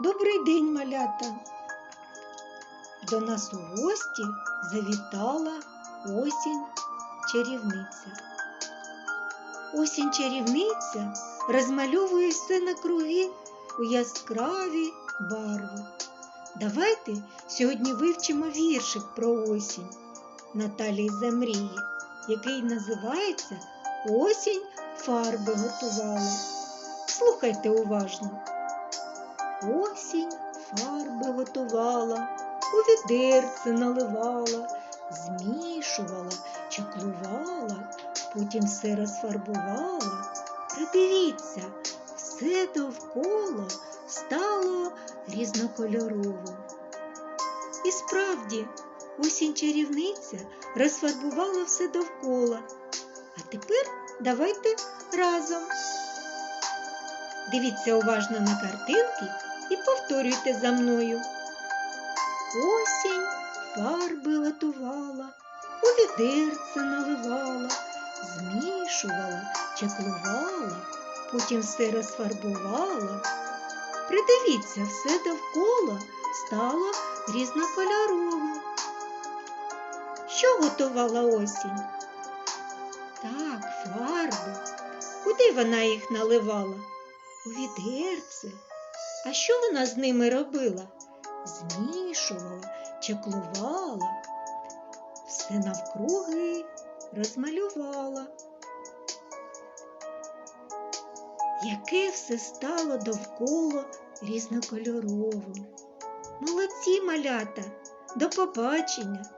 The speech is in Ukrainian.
Добрий день, малята! До нас у гості завітала осінь чарівниця. Осінь чарівниця розмальовує все на круги у яскраві барви. Давайте сьогодні вивчимо віршик про осінь Наталії Замрії, який називається Осінь фарби готувала. Слухайте уважно. Осінь фарби готувала, у відерце наливала, змішувала, чаклувала, потім все розфарбувала. Придивіться, все довкола стало різнокольоровим. І справді, осінь чарівниця розфарбувала все довкола. А тепер давайте разом. Дивіться уважно на картинки і повторюйте за мною. Осінь фарби готувала, у відерце наливала, змішувала, чаклувала, потім все розфарбувала. Придивіться, все довкола стало різнокольоровим. Що готувала осінь? Так, фарби. Куди вона їх наливала? У відерце. А що вона з ними робила? Змішувала, чаклувала, все навкруги розмалювала. Яке все стало довкола різнокольоровим. Молодці малята, до побачення!